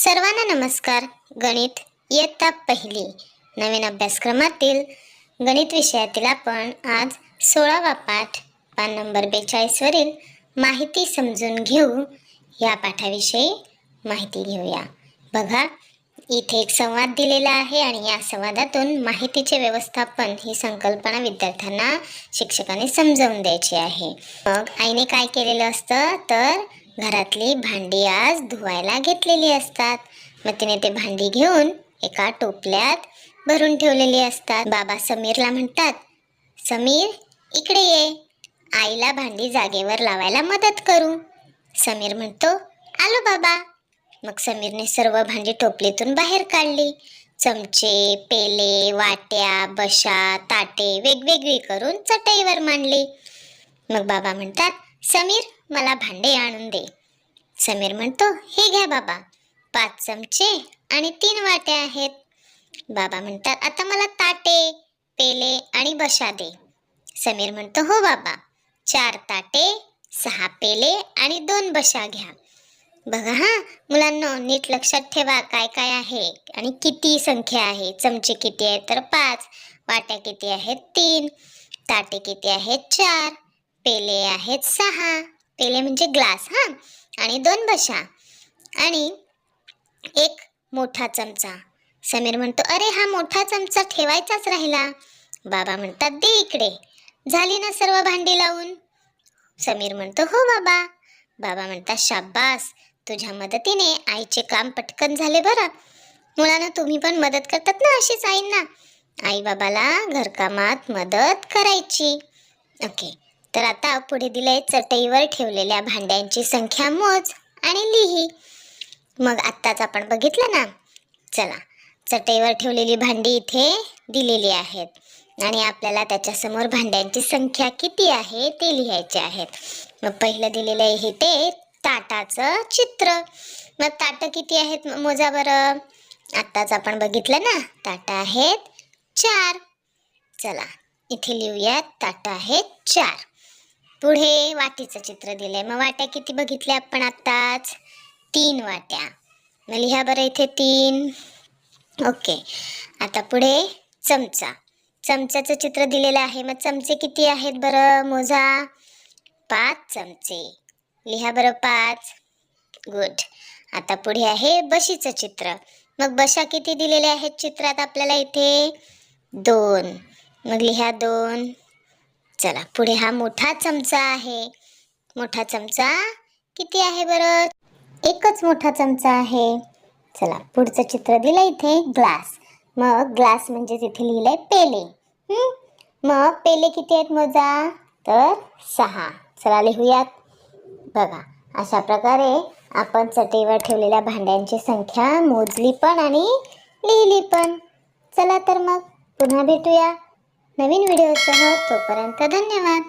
सर्वांना नमस्कार. गणित इयत्ता पहिली. नवीन अभ्यासक्रमातील गणित विषयातील आपण आज सोळावा पाठ पान नंबर बेचाळीसवरील माहिती समजून घेऊ. या पाठाविषयी माहिती घेऊया. बघा इथे एक संवाद दिलेला आहे आणि या संवादातून माहितीचे व्यवस्थापन ही संकल्पना विद्यार्थ्यांना शिक्षकाने समजावून द्यायची आहे. मग आईने काय केलेलं असतं? तर घरातली भांडी आज धुवायला घेतलेली असतात. मग तिने ते भांडी घेऊन एका टोपल्यात भरून ठेवलेली असतात. बाबा समीरला म्हणतात समीर इकडे ये. आईला भांडी जागेवर लावायला मदत करू. समीर म्हणतो आलो बाबा. मग समीरने सर्व भांडी टोपलीतून बाहेर काढली. चमचे पेले वाट्या बशा ताटे वेगवेगळी करून चटईवर मांडली. मग बाबा म्हणतात समीर मला भांडे आणून दे. समीर म्हणतो हे घ्या बाबा. पाच चमचे आणि तीन वाट्या आहेत. बाबा म्हणतात आता मला ताटे पेले आणि बशा दे. समीर म्हणतो हो बाबा. चार ताटे सहा पेले आणि दोन बशा घ्या. बघा हा मुलांना नीट लक्षात ठेवा काय काय आहे आणि किती संख्या आहे. चमचे किती आहेत तर पाच वाट्या किती आहेत तीन ताटे किती आहेत चार पेले आहेत सहा पेले म्हणजे ग्लास हा. आणि दोन बशा. आणि एक मोठा चमचा. समीर म्हणतो अरे हा मोठा चमचा ठेवायचाच राहिला. बाबा म्हणतात दे इकडे. झाली ना सर्व भांडी लावून? समीर म्हणतो हो बाबा. बाबा म्हणतात शाब्बास तुझ्या मदतीने आईचे काम पटकन झाले बरं. मुलांना तुम्ही पण मदत करतात ना अशीच आईंना. आई बाबाला घरकामात मदत करायची. ओके. तर आता पुढे दिले चटईवर ठेवलेल्या भांड्यांची संख्या मोज आणि लिही. मग आत्ताच आपण बघितलं ना? चला चटईवर ठेवलेली भांडी इथे दिलेली आहेत. आणि आपल्याला त्याच्यासमोर भांड्यांची संख्या किती आहे ते लिहायचे आहेत. मग पहिलं दिलेलं आहे हे ते ताटाचं चित्र. मग ताटं किती आहेत मोजा बरं? आत्ताच आपण बघितलं ना? ताटं आहेत चार. चला इथे लिहूयात. ताटं आहेत चार. पुढे वाटीचं चित्र दिलंय. मग वाट्या किती बघितल्या आपण आत्ताच? तीन वाट्या. मग लिहा बरं इथे तीन. ओके. आता पुढे चमचा. चमच्याचं चित्र दिलेलं आहे. मग चमचे किती आहेत बरं? मोजा. पाच चमचे. लिहा बरं पाच. गुड. आता पुढे आहे बशीचं चित्र. मग बशा किती दिलेल्या आहेत चित्रात आपल्याला इथे? दोन. मग लिहा दोन. चला पुढे हा मोठा चमचा आहे. मोठा चमचा किती आहे बरं? एकच मोठा चमचा आहे. चला पुढचं चित्र दिलं इथे ग्लास. मग ग्लास म्हणजे तिथे लिहिलंय पेले. मग पेले किती आहेत मोजा? तर सहा. चला लिहूयात. बघा अशा प्रकारे आपण चटईवर ठेवलेल्या भांड्यांची संख्या मोजली पण आणि लिहिली पण. चला तर मग पुन्हा भेटूया. नवीन व्हिडिओसह तोपर्यंत धन्यवाद.